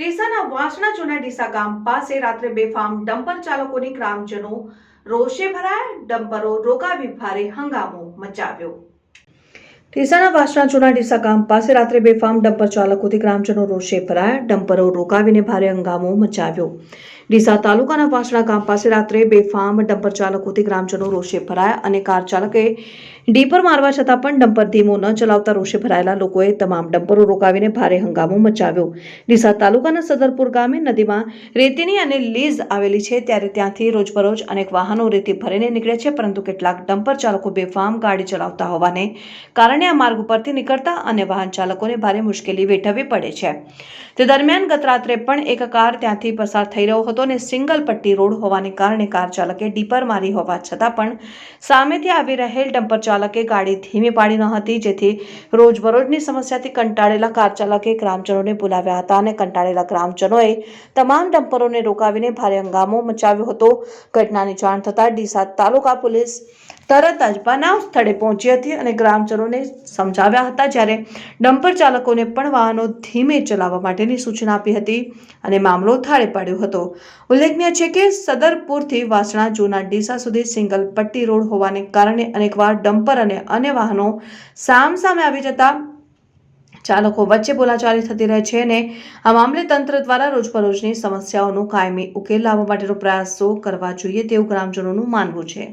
ડીસાના વાસણા જૂના ગામ પાસે રાત્રે બેફામ ડમ્પર ચાલકોની ગ્રામજનો રોષે ભરાયા. ડમ્પરો રોકાવી ભારે હંગામો મચાવ્યો. ડીસાના વાસણા જૂના ડીસા ગામ પાસે રાત્રે બેફામ ડમ્પર ચાલકોથી ગ્રામજનો રોષે ભરાયા. ડમ્પરો રોકાવીને ભારે હંગામો મચાવ્યો. ડીસા તાલુકાના વાસણા ગામ પાસે રાત્રે બેફામ ડમ્પર ચાલકોથી ગ્રામજનો રોષે ભરાયા અને કાર ચાલકે ડીપર મારવા છતાં પણ ડમ્પર ધીમો ન ચલાવતા રોષે ભરાયેલા લોકોએ તમામ ડમ્પરો રોકાવીને ભારે હંગામો મચાવ્યો. ડીસા તાલુકાના સદરપુર ગામે નદીમાં રેતીની અને લીઝ આવેલી છે ત્યારે ત્યાંથી રોજબરોજ અનેક વાહનો રેતી ભરીને નીકળે છે, પરંતુ કેટલાક ડમ્પર ચાલકો બેફામ ગાડી ચલાવતા હોવાને કારણે આ માર્ગ ઉપરથી નીકળતા અને વાહન ચાલકોને ભારે મુશ્કેલી વેઠવવી પડે છે. તે દરમિયાન ગત રાત્રે પણ એક કાર ત્યાંથી પસાર થઈ રહ્યો હતો અને સિંગલ પટ્ટી રોડ હોવાને કારણે કાર ચાલકે ડીપર મારી હોવા છતાં પણ સામેથી આવી રહેલ ડમ્પર ચાલકે ગાડી ધીમી પાડી ન હતી, જેથી રોજબરોજની સમસ્યાથી કંટાળેલા કાર ચાલકે ગ્રામજનોને બોલાવ્યા હતા અને કંટાળેલા ગ્રામજનોએ તમામ ડમ્પરોને રોકાવીને ભારે હંગામો મચાવ્યો હતો. ઘટનાની જાણ થતાં ડીસા તાલુકા પોલીસ તરત જ બનાવ સ્થળે પહોંચી હતી અને ગ્રામજનોને સમજાવ્યા હતા જ્યારે ડમ્પર ચાલકોને પણ વાહનો ધીમે ચલાવવા માટેની સૂચના આપી હતી અને મામલો થાળે પાડ્યો હતો. ઉલ્લેખનીય છે કે સદરપુરથી વાસણા જૂના ડીસા સુધી સિંગલ પટ્ટી રોડ હોવાને કારણે અનેકવાર ડમ્પર અને અન્ય વાહનો સામસામે આવી જતા ચાલકો વચ્ચે બોલાચાલી થતી રહે છે અને આ મામલે તંત્ર દ્વારા રોજબરોજની સમસ્યાઓનો કાયમી ઉકેલ લાવવા માટેનો પ્રયાસો કરવા જોઈએ તેવું ગ્રામજનોનું માનવું છે.